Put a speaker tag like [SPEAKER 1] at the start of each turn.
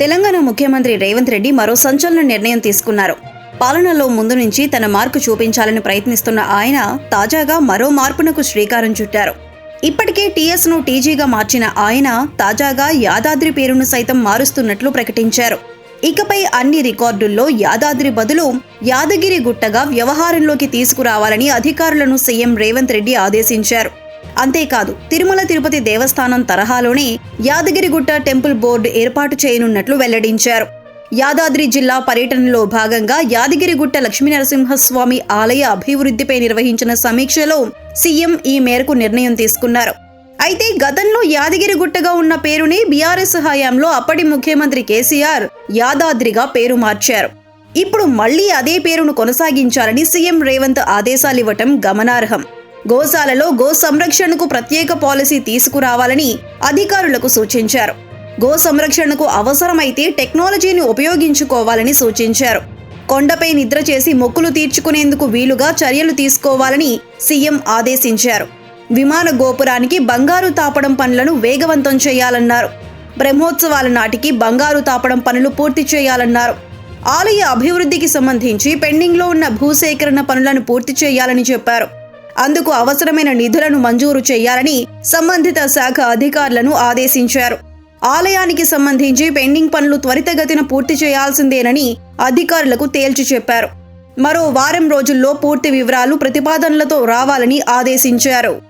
[SPEAKER 1] తెలంగాణ ముఖ్యమంత్రి రేవంత్ రెడ్డి మరో సంచలన నిర్ణయం తీసుకున్నారు. పాలనలో ముందు నుంచి తన మార్కు చూపించాలని ప్రయత్నిస్తున్న ఆయన తాజాగా మరో మార్పునకు శ్రీకారం చుట్టారు. ఇప్పటికే టీఎస్ను టీజీగా మార్చిన ఆయన తాజాగా యాదాద్రి పేరును సైతం మారుస్తున్నట్లు ప్రకటించారు. ఇకపై అన్ని రికార్డుల్లో యాదాద్రి బదులు యాదగిరి గుట్టగా వ్యవహారంలోకి తీసుకురావాలని అధికారులను సీఎం రేవంత్ రెడ్డి ఆదేశించారు. అంతేకాదు తిరుమల తిరుపతి దేవస్థానం తరహాలోనే యాదగిరిగుట్ట టెంపుల్ బోర్డు ఏర్పాటు చేయనున్నట్లు వెల్లడించారు. యాదాద్రి జిల్లా పర్యటనలో భాగంగా యాదగిరిగుట్ట లక్ష్మీనరసింహస్వామి ఆలయ అభివృద్ధిపై నిర్వహించిన సమీక్షలో సీఎం ఈ మేరకు నిర్ణయం తీసుకున్నారు. అయితే గతంలో యాదగిరిగుట్టగా ఉన్న పేరుని బీఆర్ఎస్ హయాంలో అప్పటి ముఖ్యమంత్రి కేసీఆర్ యాదాద్రిగా పేరు మార్చారు. ఇప్పుడు మళ్ళీ అదే పేరును కొనసాగించాలని సీఎం రేవంత్ ఆదేశాలివ్వటం గమనార్హం. గోశాలలో గో సంరక్షణకు ప్రత్యేక పాలసీ తీసుకురావాలని అధికారులకు సూచించారు. గో సంరక్షణకు అవసరమైతే టెక్నాలజీని ఉపయోగించుకోవాలని సూచించారు. కొండపై నిద్ర చేసి మొక్కులు తీర్చుకునేందుకు వీలుగా చర్యలు తీసుకోవాలని సీఎం ఆదేశించారు. విమాన గోపురానికి బంగారు తాపడం పనులను వేగవంతం చేయాలన్నారు. బ్రహ్మోత్సవాల నాటికి బంగారు తాపడం పనులు పూర్తి చేయాలన్నారు. ఆలయ అభివృద్ధికి సంబంధించి పెండింగ్లో ఉన్న భూసేకరణ పనులను పూర్తి చేయాలని చెప్పారు. అందుకు అవసరమైన నిధులను మంజూరు చేయాలని సంబంధిత శాఖ అధికారులను ఆదేశించారు. ఆలయానికి సంబంధించి పెండింగ్ పనులు త్వరితగతిన పూర్తి చేయాల్సిందేనని అధికారులకు తేల్చి చెప్పారు. మరో వారం రోజుల్లో పూర్తి వివరాలు ప్రతిపాదనలతో రావాలని ఆదేశించారు.